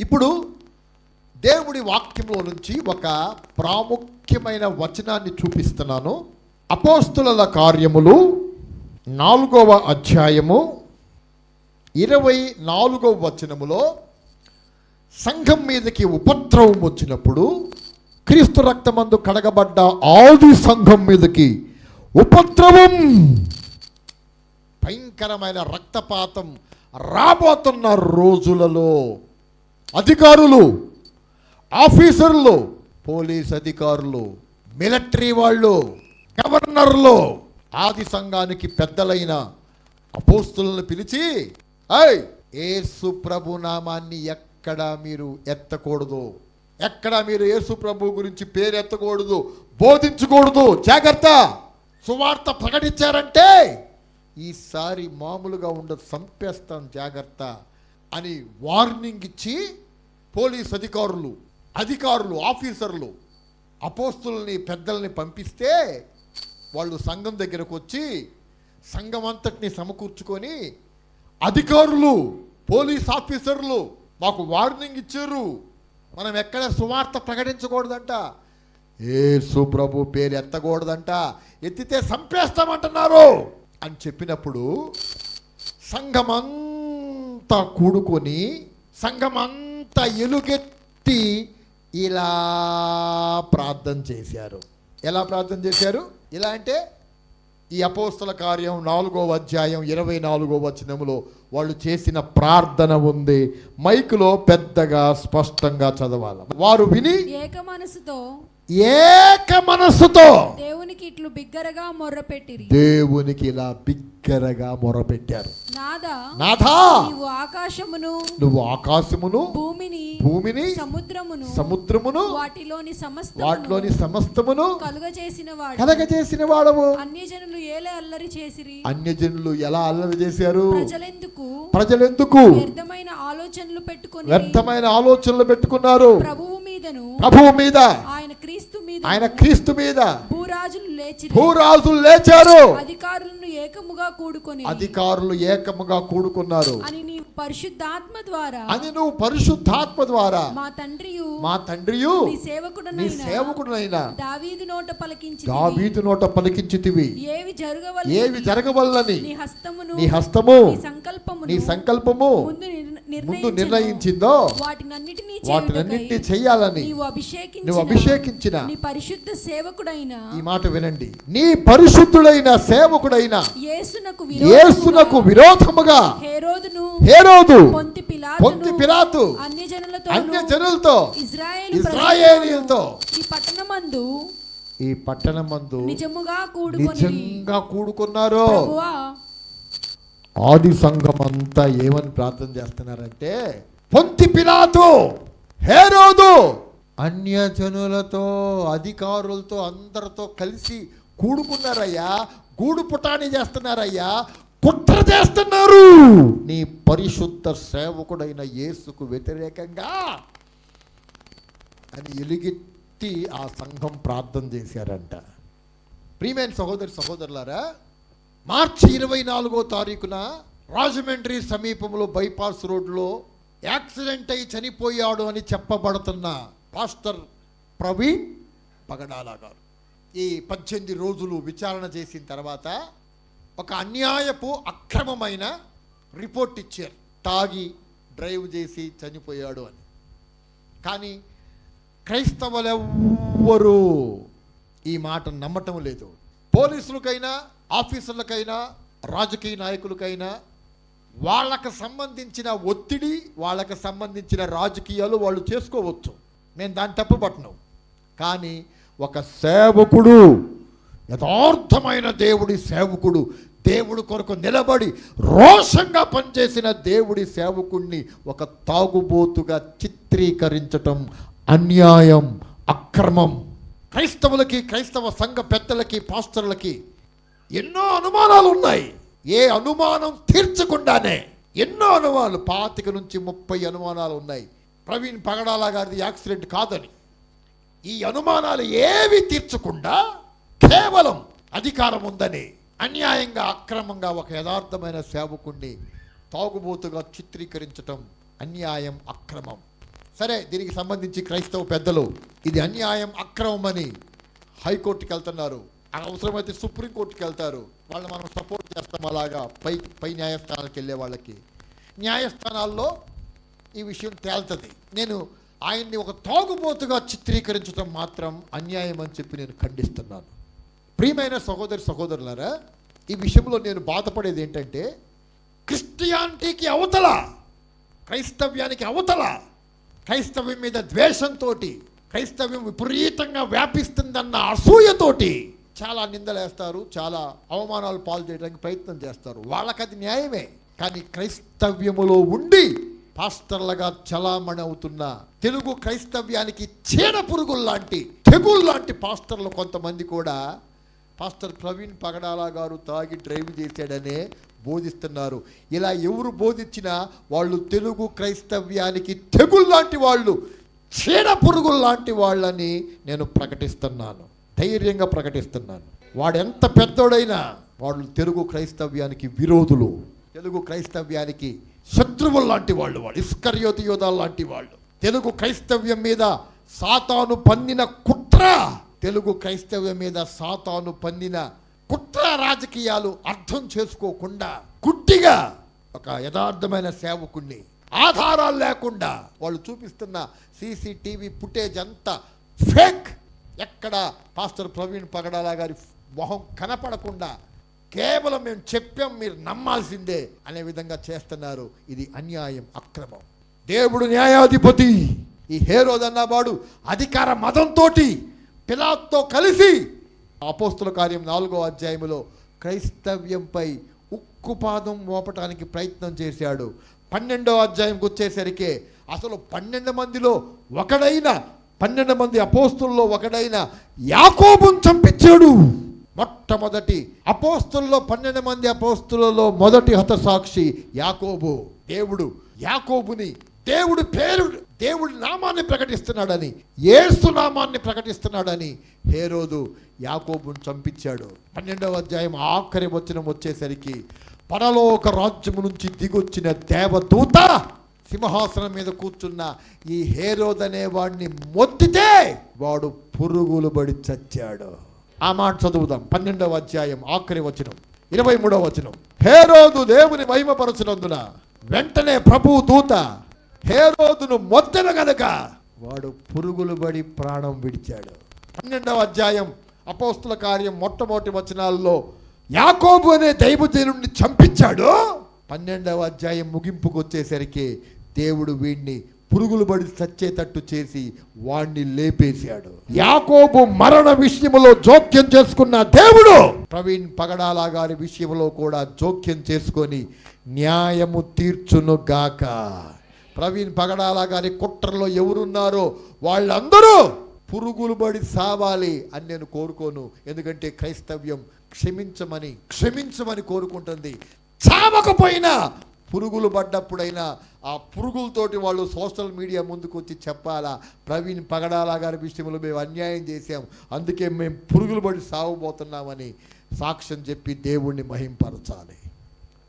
ఇప్పుడు దేవుడి వాక్యంలో నుంచి ఒక ప్రాముఖ్యమైన వచనాన్ని చూపిస్తున్నాను. అపోస్తుల కార్యములు నాలుగవ అధ్యాయము ఇరవై నాలుగవ వచనములో సంఘం మీదకి ఉపద్రవం వచ్చినప్పుడు క్రీస్తు రక్తమందు కడగబడ్డ ఆది సంఘం మీదకి ఉపద్రవం భయంకరమైన రక్తపాతం రాబోతున్న రోజులలో అధికారులు ఆఫీసర్లు పోలీస్ అధికారులు మిలిటరీ వాళ్ళు గవర్నర్లు ఆది సంఘానికి పెద్దలైన అపోస్తులను పిలిచి ఐ ఏసు ప్రభు నామాన్ని ఎక్కడ మీరు ఎత్తకూడదు? ఎక్కడ మీరు యేసు ప్రభు గురించి పేరు ఎత్తకూడదు? బోధించకూడదు? జాగ్రత్త! సువార్త ప్రకటించారంటే ఈసారి మామూలుగా ఉండదు. సంపేస్తాం జాగ్రత్త! అని వార్నింగ్ ఇచ్చి పోలీస్ అధికారులు అధికారులు ఆఫీసర్లు అపోస్తుల్ని పెద్దల్ని పంపిస్తే వాళ్ళు సంఘం దగ్గరకు వచ్చి సంఘం అంతటిని సమకూర్చుకొని అధికారులు పోలీస్ ఆఫీసర్లు మాకు వార్నింగ్ ఇచ్చారు. మనం ఎక్కడ సువార్త ప్రకటించకూడదంట. ఏసు ప్రభు పేరు ఎత్తకూడదంట. ఎత్తితే సంపేస్తామంటున్నారు అని చెప్పినప్పుడు సంఘమంతా కూడుకొని సంఘమంతా ఎలుగెత్తి ఇలా ప్రార్థన చేశారు. ఎలా ప్రార్థన చేశారు? ఇలా అంటే ఈ అపోస్తల కార్యం నాలుగో అధ్యాయం ఇరవై నాలుగో వచనములో వాళ్ళు చేసిన ప్రార్థన ఉంది. మైకులో పెద్దగా స్పష్టంగా చదవాలి. వారు విని ఏక మనసుతో ఏక మనస్సుతో దేవునికి ఇట్లు బిగ్గరగా మొర్రపెట్టిరి. దేవునికి ఇలా బిగ్గరగా మొరపెట్టారు నాదా నాథా నీవు ఆకాశమును నువ్వు ఆకాశమును భూమిని భూమిని సముద్రమును సముద్రమును వాటిలోని సమస్త వాటిలోని సమస్తమును కలుగజేసిన వాడు కలగజేసిన వాడవు అన్యజనులు ఏలే అల్లరి చేసిరి. అన్యజనులు ఎలా అల్లరి చేశారు? ప్రజలెందుకు? ప్రజలెందుకు? వ్యర్థమైన ఆలోచనలు పెట్టుకొని వ్యర్థమైన ఆలోచనలు పెట్టుకున్నారు. ప్రభువు మీదను ప్రభువు మీద ఆయన క్రీస్తు మీద భూరాజులు లేచి భూరాజులు లేచారు. అధికారులను ఏకముగా కూడుకొని అధికారులు ఏకముగా కూడుకున్నారు. అని నీ పరిశుద్ధాత్మ ద్వారా అని నువ్వు పరిశుద్ధాత్మ ద్వారా మా తండ్రియు మా తండ్రియు నీ నీ సేవకుడనైన దావీదు నోట పలికించి దావీదు నోట పలికించితివి. ఏవి జరగవల ఏవి జరగవల్లని? నీ హస్తమును నీ హస్తము నీ సంకల్పమును నీ సంకల్పము ముందు ముందు. నిర్ణయించిందో వాటినన్నిటినీ అభిషేకించిన నువ్వు అభిషేకించిన నీ పరిశుద్ధ సేవకుడైన ఈ మాట వినండి నీ పరిశుద్ధుడైన సేవకుడైన యేసునకు విరోధముగా హేరోదును హేరోదు పొంతి పిలాతు జనులతో జనులతో ఇజ్రాయేలు ఇజ్రాయేలీలతో ఈ పట్టణమందు ఈ పట్టణమందు నిజముగా కూడుకొని నిజంగా కూడుకున్నారు ప్రభువా ఆది సంఘం అంతా ఏమని ప్రార్థన చేస్తున్నారంటే పొంతి పిలాతు హేరోదు అన్యజనులతో అధికారులతో అందరితో కలిసి కూడుకున్నారయ్యా గూడు పుటాని చేస్తున్నారయ్యా కుట్ర చేస్తున్నారు. నీ పరిశుద్ధ సేవకుడైన యేసుకు వ్యతిరేకంగా అని ఎలుగెత్తి ఆ సంఘం ప్రార్థన చేశారంట. ప్రియమైన సహోదరి సహోదరులారా మార్చి ఇరవై నాలుగో తారీఖున రాజమండ్రి సమీపంలో బైపాస్ రోడ్లో యాక్సిడెంట్ అయి చనిపోయాడు అని చెప్పబడుతున్న పాస్టర్ ప్రవీణ్ పగడాల గారు. ఈ పద్దెనిమిది రోజులు విచారణ చేసిన తర్వాత ఒక అన్యాయపు అక్రమమైన రిపోర్ట్ ఇచ్చారు. తాగి డ్రైవ్ చేసి చనిపోయాడు అని. కానీ క్రైస్తవులెవ్వరూ ఈ మాట నమ్మటం లేదు. పోలీసులకైనా ఆఫీసర్లకైనా రాజకీయ నాయకులకైనా వాళ్ళకు సంబంధించిన ఒత్తిడి వాళ్ళకు సంబంధించిన రాజకీయాలు వాళ్ళు చేసుకోవచ్చు. నేను దాన్ని తప్పుపట్టను. కానీ ఒక సేవకుడు యథార్థమైన దేవుడి సేవకుడు దేవుడి కొరకు నిలబడి రోషంగా పనిచేసిన దేవుడి సేవకుణ్ణి ఒక తాగుబోతుగా చిత్రీకరించటం అన్యాయం అక్రమం. క్రైస్తవులకి క్రైస్తవ సంఘ పెద్దలకి పాస్టర్లకి ఎన్నో అనుమానాలు ఉన్నాయి ఏ అనుమానం తీర్చకుండానే ఎన్నో అనుమానాలు. పాతిక నుంచి ముప్పై అనుమానాలు ఉన్నాయి ప్రవీణ్ పగడాల గారిది యాక్సిడెంట్ కాదని. ఈ అనుమానాలు ఏవి తీర్చకుండా కేవలం అధికారం ఉందని అన్యాయంగా అక్రమంగా ఒక యథార్థమైన సేవకుణ్ణి తాగుబోతుగా చిత్రీకరించటం అన్యాయం అక్రమం. సరే దీనికి సంబంధించి క్రైస్తవ పెద్దలు ఇది అన్యాయం అక్రమమని హైకోర్టుకి వెళ్తున్నారు. అవసరమైతే సుప్రీంకోర్టుకి వెళ్తారు. వాళ్ళు మనం సపోర్ట్ చేస్తాం అలాగా. పై పై న్యాయస్థానాలకు వెళ్ళే వాళ్ళకి. న్యాయస్థానాల్లో ఈ విషయం తేల్తుంది. నేను ఆయన్ని ఒక తాగుబోతుగా చిత్రీకరించడం మాత్రం అన్యాయం అని చెప్పి నేను ఖండిస్తున్నాను. ప్రియమైన సహోదరి సహోదరులారా ఈ విషయంలో నేను బాధపడేది ఏంటంటే క్రిస్టియానిటీకి అవతల క్రైస్తవ్యానికి అవతల క్రైస్తవ్యం మీద ద్వేషంతో క్రైస్తవ్యం విపరీతంగా వ్యాపిస్తుందన్న అసూయతోటి చాలా నిందలేస్తారు చాలా అవమానాలు పాలు చేయడానికి ప్రయత్నం చేస్తారు. వాళ్ళకి అది న్యాయమే కానీ క్రైస్తవ్యములో ఉండి పాస్టర్లుగా చలామణి అవుతున్న తెలుగు క్రైస్తవ్యానికి చీడ పురుగుల్లాంటి తెగుల్లాంటి పాస్టర్లు కొంతమంది కూడా పాస్టర్ ప్రవీణ్ పగడాల గారు తాగి డ్రైవ్ చేశాడనే బోధిస్తున్నారు. ఇలా ఎవరు బోధించినా వాళ్ళు తెలుగు క్రైస్తవ్యానికి తెగుల్లాంటి వాళ్ళు చీడ పురుగుల్లాంటి వాళ్ళని నేను ప్రకటిస్తున్నాను. ధైర్యంగా ప్రకటిస్తున్నాను. వాడు ఎంత పెద్దోడైనా వాళ్ళు తెలుగు క్రైస్తవ్యానికి విరోధులు. తెలుగు క్రైస్తవ్యానికి శత్రువులు లాంటి వాళ్ళు వాళ్ళు. ఇస్కర్యోతి యోధాలు లాంటి వాళ్ళు. తెలుగు క్రైస్తవ్యం మీద సాతాను పన్నిన కుట్ర తెలుగు క్రైస్తవ్యం మీద సాతాను పన్నిన కుట్ర రాజకీయాలు అర్థం చేసుకోకుండా గుడ్డిగా ఒక యథార్థమైన సేవకుణ్ణి ఆధారాలు లేకుండా వాళ్ళు చూపిస్తున్న సీసీటీవీ ఫుటేజ్ అంతా ఫేక్ ఎక్కడ పాస్టర్ ప్రవీణ్ పగడాల గారి మొహం కనపడకుండా కేవలం మేము చెప్పాం మీరు నమ్మాల్సిందే అనే విధంగా చేస్తున్నారు. ఇది అన్యాయం అక్రమం. దేవుడు న్యాయాధిపతి. ఈ హేరోద్ అన్నవాడు అధికార మతంతో పిలాత్తో కలిసి అపోస్తుల కార్యం నాలుగో అధ్యాయములో క్రైస్తవ్యంపై ఉక్కుపాదం మోపటానికి ప్రయత్నం చేశాడు. పన్నెండో అధ్యాయంకి వచ్చేసరికి అసలు పన్నెండు మందిలో ఒకడైన పన్నెండు మంది అపోస్తుల్లో ఒకడైన యాకోబును చంపించాడు. మొట్టమొదటి అపోస్తుల్లో పన్నెండు మంది అపోస్తులలో మొదటి హతసాక్షి యాకోబు దేవుడు. యాకోబుని దేవుడు పేరు దేవుడి నామాన్ని ప్రకటిస్తున్నాడని ఏసు నామాన్ని ప్రకటిస్తున్నాడని హేరోదు యాకోబుని చంపించాడు. పన్నెండవ అధ్యాయం ఆఖరి వచనం వచ్చేసరికి పరలోక రాజ్యము నుంచి దిగొచ్చిన దేవదూత సింహాసనం మీద కూర్చున్న ఈ హేరోద్ అనే వాడిని మొత్తితే వాడు పురుగులు పడి చచ్చాడు. ఆ మాట చదువుదాం. పన్నెండవ అధ్యాయం ఆఖరి వచనం ఇరవై మూడవ వచనం. హేరోదు దేవుని మహిమపరచునందున వెంటనే ప్రభు దూత హేరోదును మొత్తెన గనక వాడు పురుగులు పడి ప్రాణం విడిచాడు. పన్నెండవ అధ్యాయం అపోస్తుల కార్యం మొట్టమొదటి వచనాల్లో యాకోబు అనే దైవజనుడిని చంపించాడు. పన్నెండవ అధ్యాయం ముగింపుకు వచ్చేసరికి దేవుడు వీడిని పురుగులు పడి చచ్చేటట్టు చేసి వాణ్ణి లేపేశాడు. యాకోబు మరణ విషయంలో జోక్యం చేసుకున్న దేవుడు ప్రవీణ్ పగడాల గారి విషయంలో కూడా జోక్యం చేసుకొని న్యాయము తీర్చును గాక. ప్రవీణ్ పగడాల గారి కుట్రలో ఎవరున్నారో వాళ్ళందరూ పురుగులు పడి సావాలి అని నేను కోరుకోను. ఎందుకంటే క్రైస్తవ్యం క్షమించమని క్షమించమని కోరుకుంటుంది. చావకపోయినా పురుగులు పడ్డప్పుడైనా ఆ పురుగులతోటి వాళ్ళు సోషల్ మీడియా ముందుకు వచ్చి చెప్పాలా ప్రవీణ్ పగడాలా గారి విషయంలో మేము అన్యాయం చేశాం అందుకే మేము పురుగులు పడి సావబోతున్నామని సాక్ష్యం చెప్పి దేవుణ్ణి మహింపరచాలి.